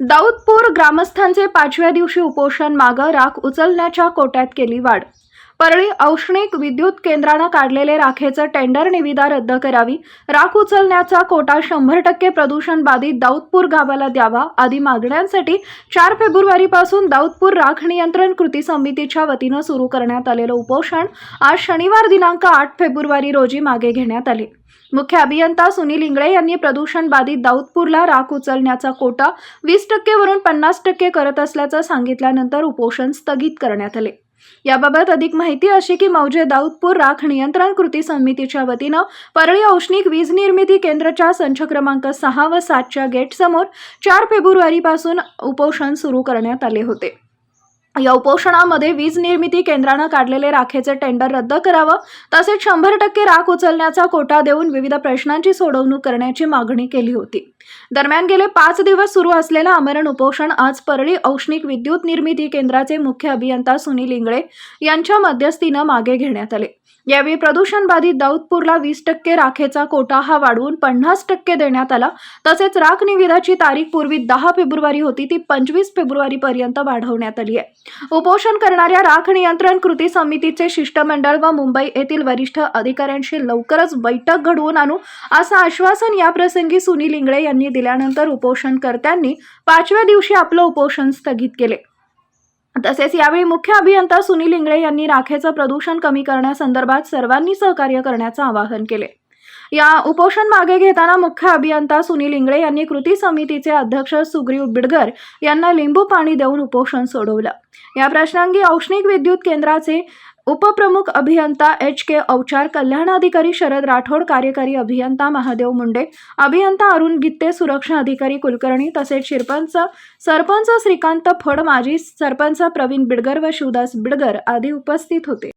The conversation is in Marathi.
दाऊदपूर ग्रामस्थांचे पाचव्या दिवशी उपोषण मागं राख उचलण्याच्या कोट्यात केली वाढ. परळी औष्णिक विद्युत केंद्रानं काढलेले राखेचं टेंडर निविदा रद्द करावी राख उचलण्याचा कोटा शंभर टक्के प्रदूषण बाधित दाऊदपूर गावाला द्यावा आदी मागण्यांसाठी चार फेब्रुवारीपासून दाऊदपूर राख नियंत्रण कृती समितीच्या वतीनं सुरू करण्यात आलेलं उपोषण आज शनिवार दिनांक आठ फेब्रुवारी रोजी मागे घेण्यात आले. मुख्य अभियंता सुनील इंगळे यांनी प्रदूषण बाधित दाऊदपूरला राख उचलण्याचा कोटा वीस टक्केवरून पन्नास टक्के करत असल्याचं सांगितल्यानंतर उपोषण स्थगित करण्यात आले. याबाबत अधिक माहिती अशी की मौजे दाऊदपूर राख नियंत्रण कृती समितीच्या वतीनं परळी औष्णिक वीज निर्मिती केंद्राच्या संच क्रमांक सहा व सातच्या गेटसमोर चार फेब्रुवारीपासून उपोषण सुरू करण्यात आले होते. या उपोषणामध्ये वीज निर्मिती केंद्रानं काढलेले राखेचे टेंडर रद्द करावं तसेच शंभर टक्के राख उचलण्याचा कोटा देऊन विविध प्रश्नांची सोडवणूक करण्याची मागणी केली होती. दरम्यान गेले पाच दिवस सुरू असलेलं आमरण उपोषण आज परळी औष्णिक विद्युत निर्मिती केंद्राचे मुख्य अभियंता सुनील इंगळे यांच्या मध्यस्थीनं मागे घेण्यात आले. यावेळी प्रदूषण बाधित दाऊदपूरला वीस टक्के राखेचा कोटा हा वाढवून पन्नास टक्के देण्यात आला तसेच राख निविदाची तारीख पूर्वी दहा फेब्रुवारी होती ती पंचवीस फेब्रुवारीपर्यंत वाढवण्यात आली आहे. उपोषण करणाऱ्या राख नियंत्रण कृती समितीचे शिष्टमंडळ व मुंबई येथील वरिष्ठ अधिकाऱ्यांशी लवकरच बैठक घडवून आणू असं आश्वासन याप्रसंगी सुनील इंगळे यांनी दिल्यानंतर उपोषणकर्त्यांनी पाचव्या दिवशी आपलं उपोषण स्थगित केले. तसेच यावेळी मुख्य अभियंता सुनील इंगळे यांनी राखेचं प्रदूषण कमी करण्यासंदर्भात सर्वांनी सहकार्य करण्याचं आवाहन केले. या उपोषण मागे घेताना मुख्य अभियंता सुनील इंगळे यांनी कृती समितीचे अध्यक्ष सुग्रीव बिडगर यांना लिंबू पाणी देऊन उपोषण सोडवलं. या प्रश्नांगी औष्णिक विद्युत केंद्राचे उपप्रमुख अभियंता एच के औचार कल्याणाधिकारी शरद राठोड कार्यकारी अभियंता महादेव मुंडे अभियंता अरुण गित्ते सुरक्षा अधिकारी कुलकर्णी तसेच शिरपंच सरपंच श्रीकांत फड माजी सरपंच प्रवीण बिडगर व शिवदास बिडगर आदी उपस्थित होते.